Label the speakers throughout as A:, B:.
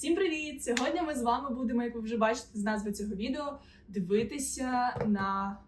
A: Всім привіт! Сьогодні ми з вами будемо, як ви вже бачите з назви цього відео, дивитися на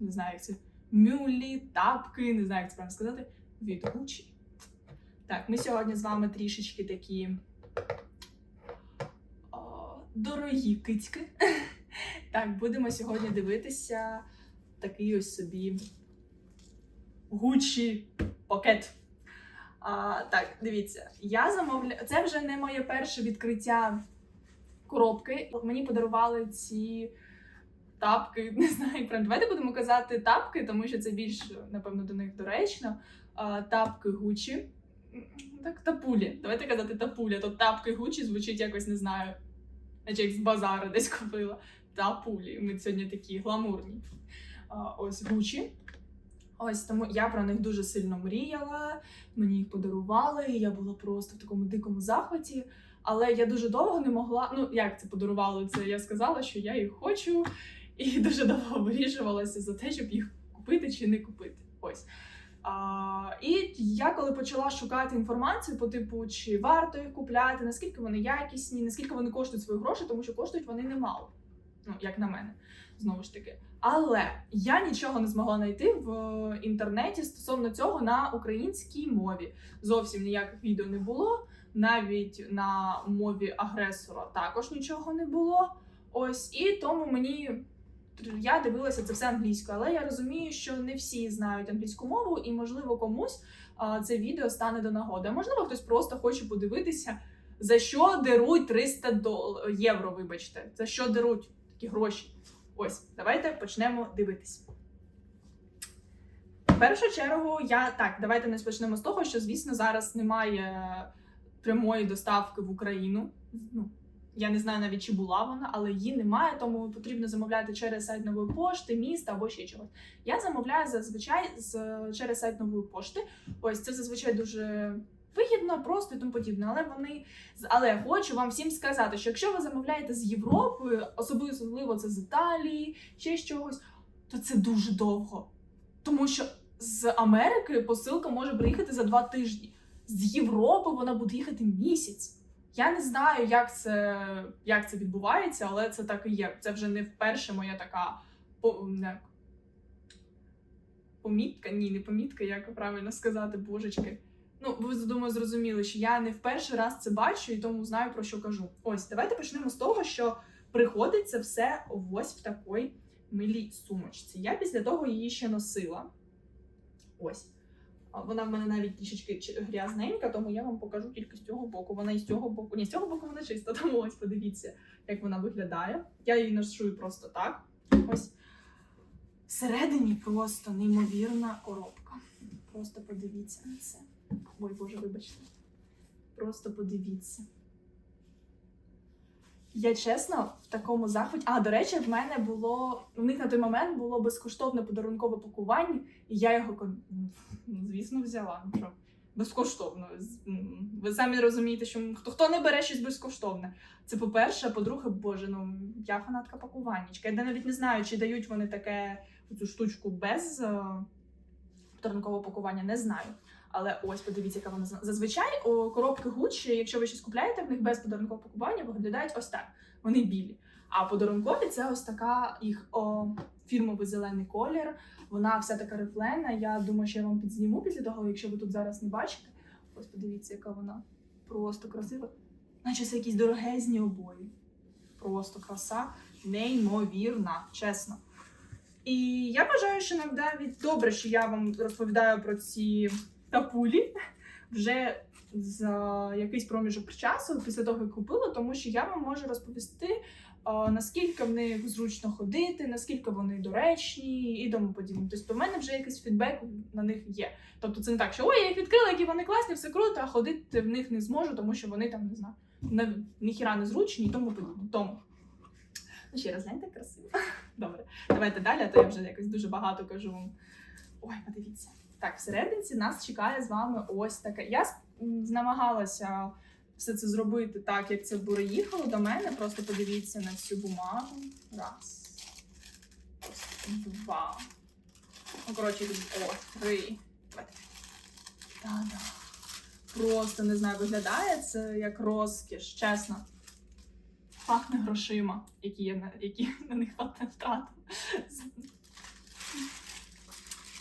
A: не знаю, як це мюлі, тапки, не знаю, як це правильно сказати, від Gucci. Так, ми сьогодні з вами трішечки такі о, дорогі кицьки. Так, будемо сьогодні дивитися такий ось собі Gucci пакет. А, так, дивіться, я замовляю. Це вже не моє перше відкриття коробки. Мені подарували ці тапки. Не знаю, правильно. Давайте будемо казати тапки, тому що це більш, напевно, до них доречно. А, тапки Гучі. Так, тапулі. Давайте казати тапуля. То тапки Гучі звучить якось не знаю. Наче як з базару десь купила. Тапулі. Ми сьогодні такі гламурні. А, ось Гучі. Ось тому я про них дуже сильно мріяла. Мені їх подарували, я була просто в такому дикому захваті. Але я дуже довго не могла. Ну, як це подарували? Це я сказала, що я їх хочу, і дуже довго вирішувалася за те, щоб їх купити чи не купити. Ось. А, і я коли почала шукати інформацію по типу, чи варто їх купляти, наскільки вони якісні, наскільки вони коштують свої гроші, тому що коштують вони немало. Ну, як на мене, знову ж таки. Але я нічого не змогла знайти в е, інтернеті стосовно цього на українській мові. Зовсім ніяких відео не було. Навіть на мові агресора також нічого не було. Ось і тому мені я дивилася це все англійською, але я розумію, що не всі знають англійську мову, і можливо комусь а, це відео стане до нагоди. Можливо, хтось просто хоче подивитися, за що деруть 300 дол... євро. Вибачте, за що деруть такі гроші. Ось, давайте почнемо дивитись. В першу чергу, я так, давайте ми почнемо з того, що, звісно, зараз немає прямої доставки в Україну. Ну, я не знаю навіть, чи була вона, але її немає, тому потрібно замовляти через сайт нової пошти, міста або ще чогось. Я замовляю зазвичай з, через сайт нової пошти. Ось це зазвичай дуже вигідно, просто і тому подібне. Але вони але хочу вам всім сказати, що якщо ви замовляєте з Європи, особливо це з Італії, ще з чогось, то це дуже довго. Тому що з Америки посилка може приїхати за два тижні. З Європи вона буде їхати місяць. Я не знаю, як це, як це відбувається, але це так і є. Це вже не вперше моя така помітка. Ні, не помітка, як правильно сказати, божечки. Ну, ви думаю, зрозуміли, що я не в перший раз це бачу і тому знаю про що кажу. Ось, давайте почнемо з того, що приходить це все ось в такій милій сумочці. Я після того її ще носила. Ось. Вона в мене навіть трішечки грязненька, тому я вам покажу тільки з цього боку. Вона і з цього боку. Ні, з цього боку вона чиста, тому ось подивіться, як вона виглядає. Я її ношу просто так. Ось. Всередині просто неймовірна коробка. Просто подивіться на це. Ой, Боже, вибачте. Просто подивіться. Я чесно в такому захваті. А, до речі, в мене було. У них на той момент було безкоштовне подарункове пакування, і я його, ну, звісно, взяла. Ну безкоштовно. Ви самі розумієте, що хто, хто не бере щось безкоштовне. Це по-перше, а по-друге, боже, ну я фанатка пакуваннячка. Я навіть не знаю, чи дають вони таке цю штучку без е, подарункового пакування, не знаю. Але ось подивіться, яка вона зазвичай о, коробки Gucci, якщо ви щось купляєте в них без подарункового пакування, виглядають ось так. Вони білі. А подарункові це ось така їх о, фірмовий зелений колір. Вона вся така рифлена. Я думаю, що я вам підзніму після того, якщо ви тут зараз не бачите. Ось подивіться, яка вона просто красива. Наче це якісь дорогезні обої. Просто краса, неймовірна, чесно. І я вважаю, що навіть добре, що я вам розповідаю про ці тапулі вже за якийсь проміжок часу після того, як купила, тому що я вам можу розповісти, наскільки в них зручно ходити, наскільки вони доречні і тому подібне. Тобто, в мене вже якийсь фідбек на них є. Тобто, це не так, що ой, я їх відкрила, які вони класні, все круто, а ходити в них не зможу, тому що вони там не знаю, на ніхіра не зручні і тому подібне. Тому ну, ще раз гляньте красиво. Добре, давайте далі, а то я вже якось дуже багато кажу вам. Ой, подивіться. Так, всерединці нас чекає з вами ось таке. Я намагалася все це зробити так, як це приїхало до мене. Просто подивіться на цю бумагу. Раз. Два. Ну, коротше, о, три. Та-да. Просто не знаю, виглядає це як розкіш, чесно. пахне грошима, які я на, які на них втратила.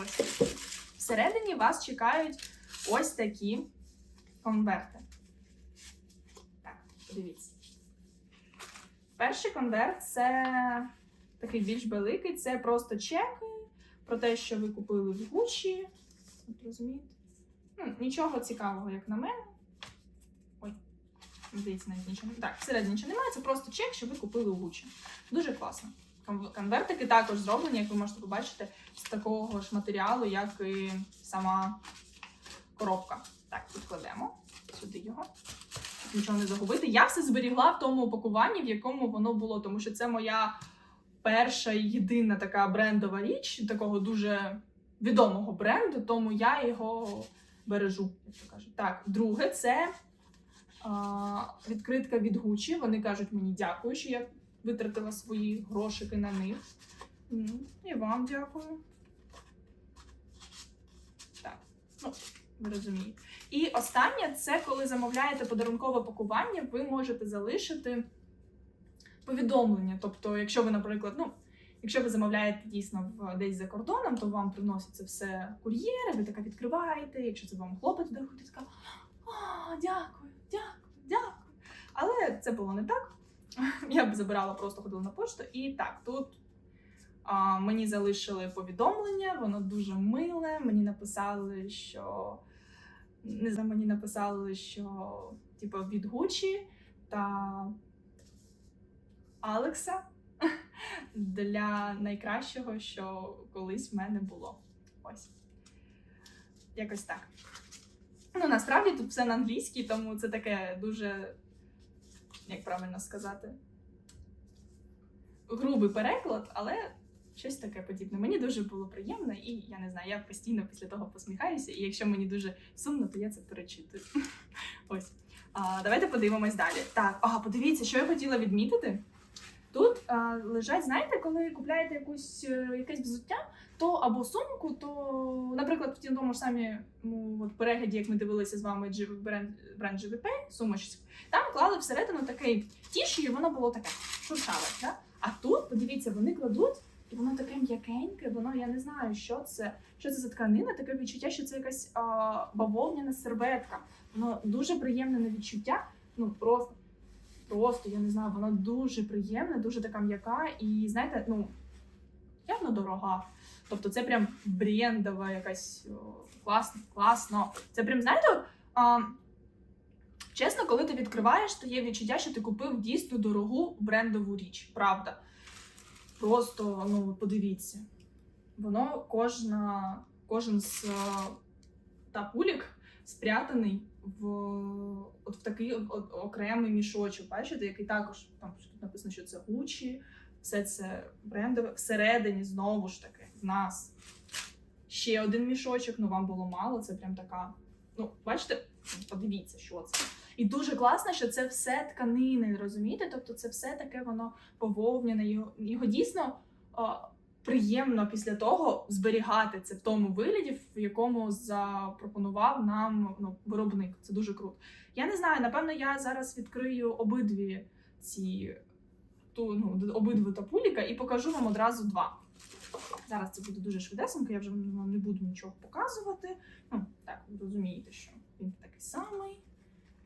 A: Ось. Всередині вас чекають ось такі конверти. Так, подивіться. Перший конверт це такий більш великий, це просто чеки про те, що ви купили в Гучі. От розумієте? Ну, нічого цікавого, як на мене. Ой, здається, навіть нічого так. Всередині нічого немає, це просто чек, що ви купили у Гучі. Дуже класно. Кон- Конвертики також зроблені, як ви можете побачити, з такого ж матеріалу, як і сама коробка. Так, підкладемо сюди його. щоб Нічого не загубити. Я все зберігла в тому упакуванні, в якому воно було, тому що це моя перша і єдина така брендова річ, такого дуже відомого бренду, тому я його бережу, як то кажуть. Так, друге, це відкритка від Gucci. Вони кажуть мені дякую, що я витратила свої грошики на них. І вам дякую. Так, ну, ви розумієте. І останнє це коли замовляєте подарункове пакування, ви можете залишити повідомлення. Тобто, якщо ви, наприклад, ну, якщо ви замовляєте дійсно в десь за кордоном, то вам приносять це все кур'єри, ви така відкриваєте. Якщо це вам хлопець дорогий, така дякую, дякую, дякую. Але це було не так. Я б забирала, просто ходила на пошту. І так, тут а, мені залишили повідомлення, воно дуже миле. Мені написали, що не знаю, мені написали, що типу від Гучі та Алекса для найкращого, що колись в мене було. Ось. Якось так. Ну, насправді тут все на англійській, тому це таке дуже, як правильно сказати, грубий переклад, але щось таке подібне. Мені дуже було приємно, і я не знаю, я постійно після того посміхаюся, і якщо мені дуже сумно, то я це перечитую. Ось. А, давайте подивимось далі. Так, ага, подивіться, що я хотіла відмітити. Тут а, лежать, знаєте, коли купляєте якусь, е, якесь взуття, то або сумку, то, наприклад, в тому ж самі ну, от перегляді, як ми дивилися з вами бренд, бренд GVP, сумочці, там клали всередину такий тіші, і воно було таке шуршаве. Да? А тут, подивіться, вони кладуть, і воно таке м'якеньке, воно я не знаю, що це, що це за тканина, таке відчуття, що це якась а, бавовняна серветка. Воно дуже приємне на відчуття. Ну просто, просто я не знаю, воно дуже приємне, дуже така м'яка, і знаєте, ну явно дорога. Тобто це прям брендова якась о, класно, класно. Це прям, знаєте, а, чесно, коли ти відкриваєш, то є відчуття, що ти купив дійсно дорогу брендову річ. Правда. Просто ну подивіться. Воно кожна, кожен з е, тапулік спрятаний в от в такий от, окремий мішочок. Бачите, який також там написано, що це Gucci, все це брендове. Всередині знову ж таки в нас ще один мішочок, ну вам було мало. Це прям така. Ну, бачите, подивіться, що це. І дуже класно, що це все тканини, розумієте? Тобто це все таке воно пововняне. Його, його дійсно а, приємно після того зберігати це в тому вигляді, в якому запропонував нам ну, виробник. Це дуже круто. Я не знаю, напевно, я зараз відкрию обидві ці ту, ну, обидві тапуліка і покажу вам одразу два. Зараз це буде дуже швидесенько, я вже вам не буду нічого показувати. Ну, так, ви розумієте, що він такий самий.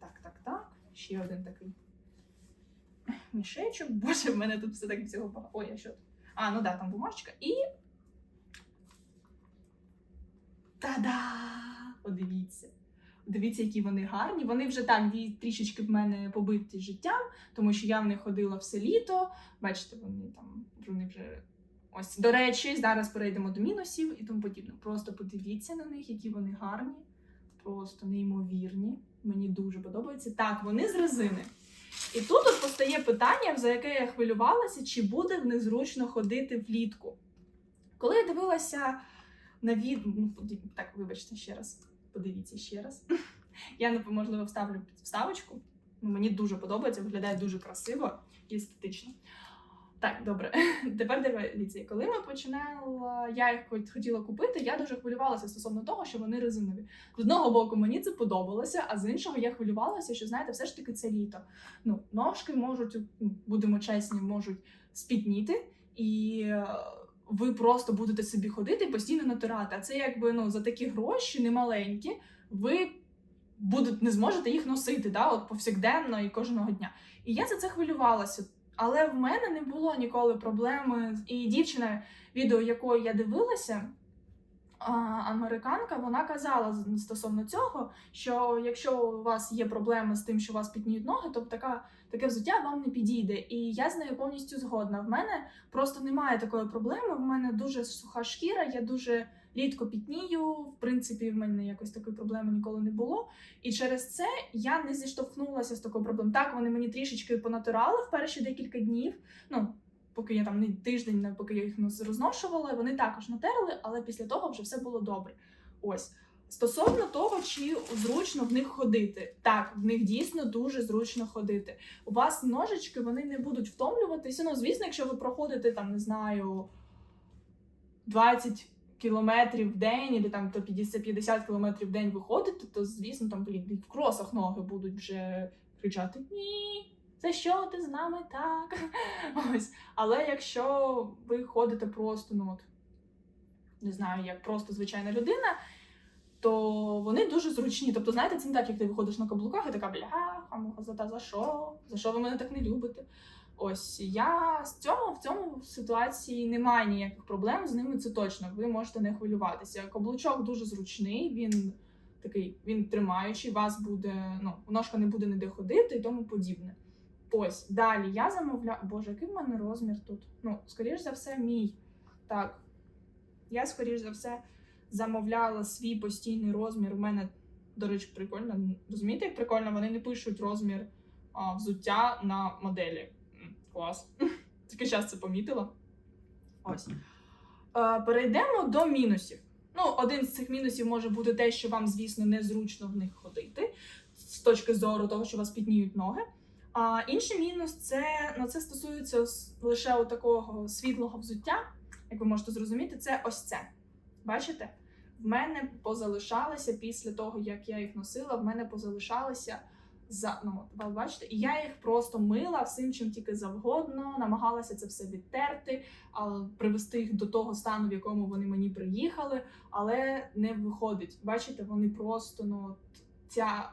A: Так, так, так. Ще один такий мішечок. Боже, в мене тут все так всього багато. Ой, а що тут? А, ну да, там бумажечка. І. Та-да! Подивіться. Дивіться, які вони гарні. Вони вже так трішечки в мене побиті життям, тому що я в них ходила все літо. Бачите, вони там вони вже. Ось, до речі, зараз перейдемо до мінусів і тому подібне. Просто подивіться на них, які вони гарні, просто неймовірні. Мені дуже подобається. Так, вони з резини. І тут от постає питання, за яке я хвилювалася, чи буде в них зручно ходити влітку. Коли я дивилася на від... ну, так, вибачте ще раз, подивіться ще раз. Я можливо вставлю вставочку. Ну, мені дуже подобається, виглядає дуже красиво і естетично. Так, добре. Тепер дивіться, коли ми починали, я їх хотіла купити, я дуже хвилювалася стосовно того, що вони резинові. З одного боку, мені це подобалося, а з іншого я хвилювалася, що знаєте, все ж таки це літо. Ну, ножки можуть, будемо чесні, можуть спітніти, і е, ви просто будете собі ходити постійно натирати. А це якби ну за такі гроші немаленькі, ви будете не зможете їх носити, да, от повсякденно і кожного дня. І я за це хвилювалася. Але в мене не було ніколи проблеми. І дівчина, відео якої я дивилася, американка, вона казала стосовно цього, що якщо у вас є проблеми з тим, що у вас пітніють ноги, то така, таке взуття вам не підійде. І я з нею повністю згодна. В мене просто немає такої проблеми. В мене дуже суха шкіра, я дуже рідко пітнію. В принципі, в мене якось такої проблеми ніколи не було. І через це я не зіштовхнулася з такою проблемою. Так, вони мені трішечки понатирали в перші декілька днів. Ну, поки я там не тиждень, поки я їх розношувала, вони також натерли, але після того вже все було добре. Ось. Стосовно того, чи зручно в них ходити, так, в них дійсно дуже зручно ходити. У вас ножички вони не будуть втомлюватися. Ну, звісно, якщо ви проходите там, не знаю, 20 кілометрів в день, або там то 50 50 кілометрів в день виходите, то звісно, там блін, в кросах ноги будуть вже кричати Ні, за що ти з нами так? Ось. Але якщо ви ходите просто, ну от не знаю, як просто звичайна людина, то вони дуже зручні. Тобто, знаєте, це не так, як ти виходиш на каблуках і така бляха, за та за що? За що ви мене так не любите? Ось я з цього в цьому ситуації немає ніяких проблем. З ними це точно. Ви можете не хвилюватися. Каблучок дуже зручний, він такий, він тримаючий, вас буде, ну, ножка не буде ніде ходити і тому подібне. Ось далі я замовляю. Боже, який в мене розмір тут? Ну, скоріш за все, мій. Так. Я, скоріш за все, замовляла свій постійний розмір. У мене, до речі, прикольно. Розумієте, як прикольно, вони не пишуть розмір а, взуття на моделі. Клас. Тільки зараз це помітила. Ось. Е, перейдемо до мінусів. Ну, один з цих мінусів може бути те, що вам, звісно, незручно в них ходити з точки зору того, що вас підніють ноги. А інший мінус це ну, це стосується лише такого світлого взуття, як ви можете зрозуміти, це ось це. Бачите? В мене позалишалося після того, як я їх носила, в мене позалишалися за ну, бачите, і я їх просто мила всім, чим тільки завгодно, намагалася це все відтерти, а, привести їх до того стану, в якому вони мені приїхали, але не виходить. Бачите, вони просто ну ця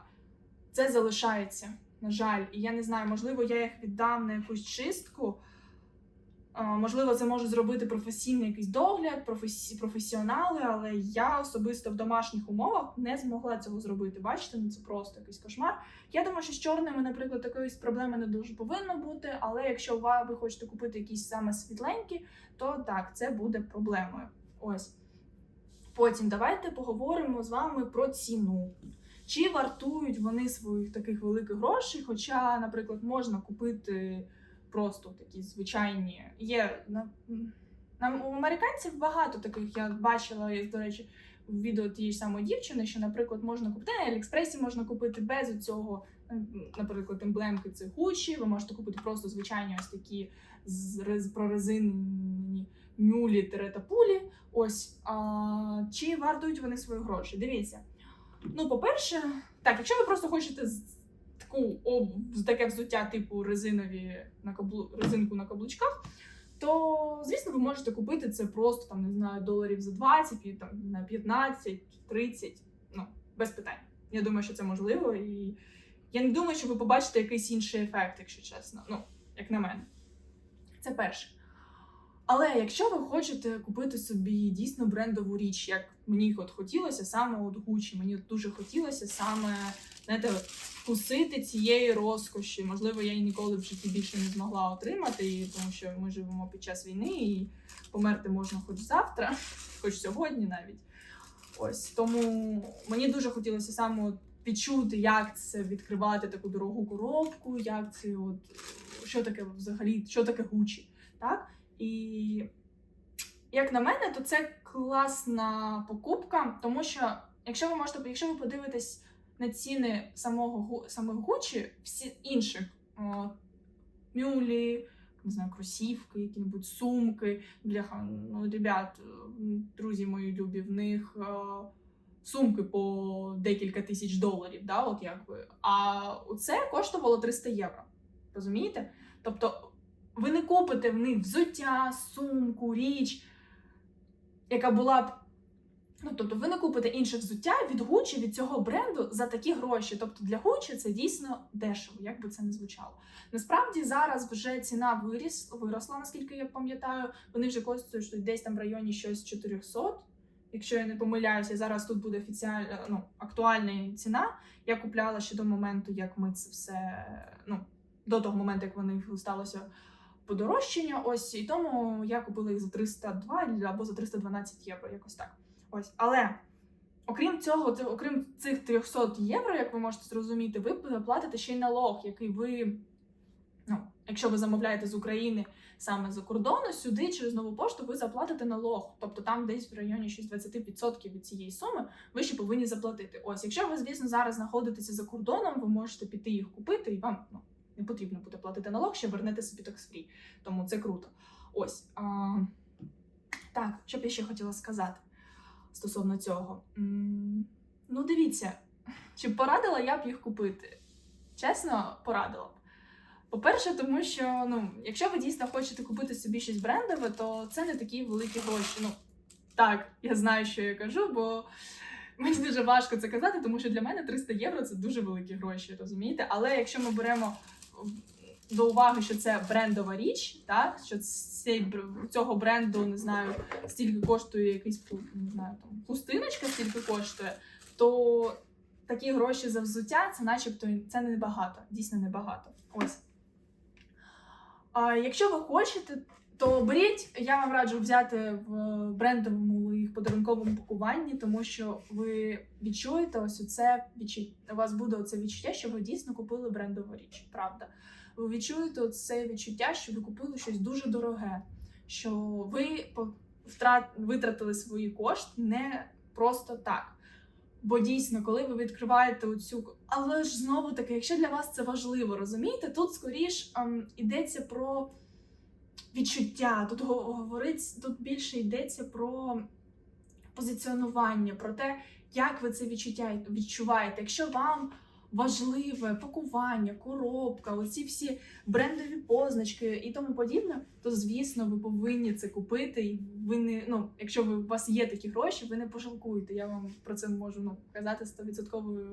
A: це залишається. На жаль, і я не знаю, можливо, я їх віддам на якусь чистку. Можливо, це може зробити професійний якийсь догляд, професі... професіонали, але я особисто в домашніх умовах не змогла цього зробити. Бачите, ну це просто якийсь кошмар. Я думаю, що з чорними, наприклад, такої проблеми не дуже повинно бути. Але якщо ви хочете купити якісь саме світленькі, то так, це буде проблемою. Ось. Потім давайте поговоримо з вами про ціну. Чи вартують вони своїх таких великих грошей? Хоча, наприклад, можна купити просто такі звичайні. Є на, на у американців багато таких. Я бачила, до речі, в відео тієї ж самої дівчини, що, наприклад, можна купити на Аліекспресі, можна купити без цього, наприклад, емблемки це Gucci, Ви можете купити просто звичайні ось такі з рез- прорезинені мюлі та пулі. Ось а, чи вартують вони свої гроші? Дивіться. Ну, по-перше, так, якщо ви просто хочете таку об, таке взуття, типу резинові на каблу, резинку на каблучках, то звісно ви можете купити це просто там, не знаю, доларів за 20, і, там, на 15, 30, ну, без питань. Я думаю, що це можливо, і я не думаю, що ви побачите якийсь інший ефект, якщо чесно. Ну, як на мене. Це перше. Але якщо ви хочете купити собі дійсно брендову річ, як мені от хотілося, саме от Gucci, мені дуже хотілося саме знаєте, вкусити цієї розкоші. Можливо, я її ніколи в житті більше не змогла отримати, і тому що ми живемо під час війни і померти можна хоч завтра, хоч сьогодні навіть. Ось тому мені дуже хотілося саме відчути, як це відкривати таку дорогу коробку, як це от що таке взагалі, що таке Gucci, так? І як на мене, то це класна покупка, тому що якщо ви можете, якщо ви подивитесь на ціни самого самих Gucci, всі інших о, Мюлі, не знаю, кросівки, які-небудь сумки. Бляха, ну, ребят, друзі мої любі, в них е, сумки по декілька тисяч доларів, да, от якби. А це коштувало 300 євро. Розумієте? Тобто ви не купите в них взуття, сумку, річ, яка була б. Ну, тобто, ви не купите інше взуття від Gucci, від цього бренду за такі гроші. Тобто для Gucci це дійсно дешево, як би це не звучало. Насправді зараз вже ціна виріс, виросла, наскільки я пам'ятаю. Вони вже коштують десь там в районі щось 400. Якщо я не помиляюся, зараз тут буде офіціальна ну, актуальна ціна. Я купляла ще до моменту, як ми це все. Ну, до того моменту, як вони сталося подорожчання. Ось і тому я купила їх за 302 або за 312 євро, якось так. Ось, але окрім цього, це- окрім цих 300 євро, як ви можете зрозуміти, ви платите ще й налог, який ви, ну, якщо ви замовляєте з України саме за кордону, сюди через нову пошту ви заплатите налог. Тобто там десь в районі щось 20% від цієї суми ви ще повинні заплатити. Ось, якщо ви, звісно, зараз знаходитеся за кордоном, ви можете піти їх купити, і вам ну, не потрібно буде платити налог, ще вернете собі такс-фрі. Тому це круто. Ось. А, так, що б я ще хотіла сказати стосовно цього. Ну, дивіться, чи порадила я б їх купити? Чесно, порадила б. По-перше, тому що ну, якщо ви дійсно хочете купити собі щось брендове, то це не такі великі гроші. Ну, так, я знаю, що я кажу, бо мені дуже важко це казати, тому що для мене 300 євро це дуже великі гроші, розумієте? Але якщо ми беремо до уваги, що це брендова річ, так що цей цього бренду не знаю, стільки коштує якийсь не знаю, там хустиночка, стільки коштує, то такі гроші за взуття це, начебто, це не багато, дійсно небагато. Ось. Якщо ви хочете, то беріть, я вам раджу взяти в брендовому їх подарунковому пакуванні, тому що ви відчуєте ось оце відчуття. У вас буде оце відчуття, що ви дійсно купили брендову річ, правда. Ви відчуєте це відчуття, що ви купили щось дуже дороге, що ви витратили свої кошти не просто так. Бо дійсно, коли ви відкриваєте оцю. Але ж знову таки, якщо для вас це важливо, розумієте, тут скоріш ем, йдеться про відчуття. Тут говорить, тут більше йдеться про позиціонування, про те, як ви це відчуття відчуваєте. Якщо вам важливе пакування, коробка, оці всі брендові позначки і тому подібне, то звісно, ви повинні це купити. І ви не ну, якщо ви, у вас є такі гроші, ви не пожалкуєте. Я вам про це можу ну, казати 100%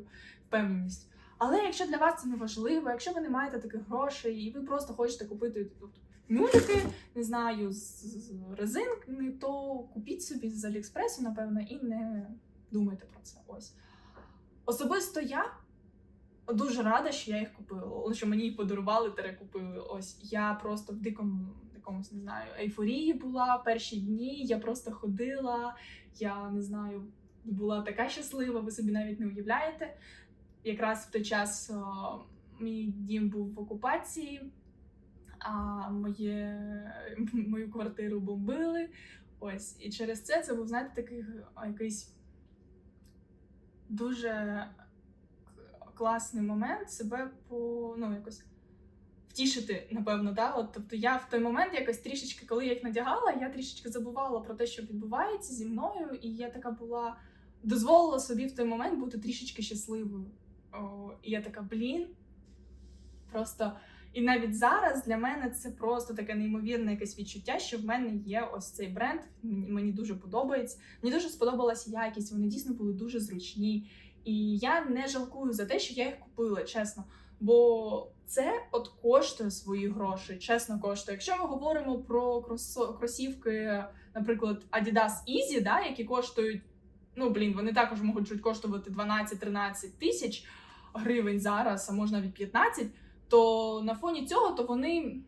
A: впевненістю. Але якщо для вас це не важливо, якщо ви не маєте таких грошей, і ви просто хочете купити тут мюльки, не знаю, з, з резинки, то купіть собі з Аліекспресу, напевно, і не думайте про це. Ось. Особисто я дуже рада, що я їх купила. Що мені їх подарували, перекупили. Ось я просто в дикому якомусь не знаю ейфорії була перші дні. Я просто ходила. Я не знаю, була така щаслива. Ви собі навіть не уявляєте. Якраз в той час о, мій дім був в окупації, а моє, мою квартиру бомбили. Ось, і через це це був, знаєте, такий якийсь дуже класний момент себе по ну якось втішити, напевно, да? От, тобто я в той момент якось трішечки, коли я їх надягала, я трішечки забувала про те, що відбувається зі мною, і я така була дозволила собі в той момент бути трішечки щасливою. О, і я така, блін, просто. І навіть зараз для мене це просто таке неймовірне якесь відчуття, що в мене є ось цей бренд. Мені, дуже подобається. Мені дуже сподобалася якість, вони дійсно були дуже зручні. І я не жалкую за те, що я їх купила, чесно. Бо це от коштує свої гроші, чесно коштує. Якщо ми говоримо про кросівки, наприклад, Adidas Easy, да, які коштують, ну блін, вони також можуть коштувати 12-13 тисяч гривень зараз, а можна навіть 15, то на фоні цього то вони.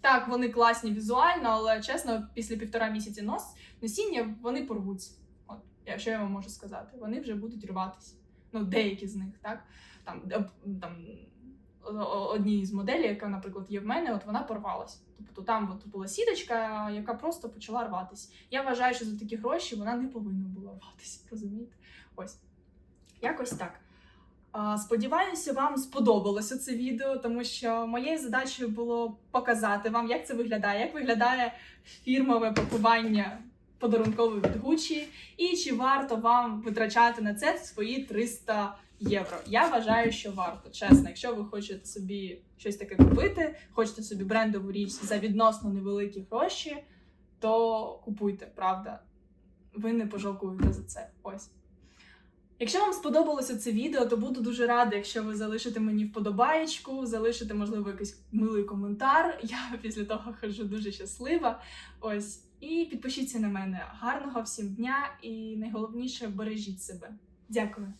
A: Так, вони класні візуально, але чесно, після півтора місяці нос носіння вони порвуться. От, я- що я вам можу сказати? Вони вже будуть рватися. Ну, деякі з них, так? Там, е, там одній з моделей, яка, наприклад, є в мене, от вона порвалась. Тобто там от була сіточка, яка просто почала рватись. Я вважаю, що за такі гроші вона не повинна була рватися, розумієте? Ось. Якось так. Сподіваюся, вам сподобалося це відео, тому що моєю задачею було показати вам, як це виглядає, як виглядає фірмове пакування подарункове від Gucci, і чи варто вам витрачати на це свої 300 євро. Я вважаю, що варто, чесно. Якщо ви хочете собі щось таке купити, хочете собі брендову річ за відносно невеликі гроші, то купуйте, правда. Ви не пожалкуєте за це. Ось. Якщо вам сподобалося це відео, то буду дуже рада, якщо ви залишите мені вподобаєчку, залишите, можливо, якийсь милий коментар. Я після того хожу дуже щаслива. Ось. І підпишіться на мене. Гарного всім дня і найголовніше бережіть себе. Дякую.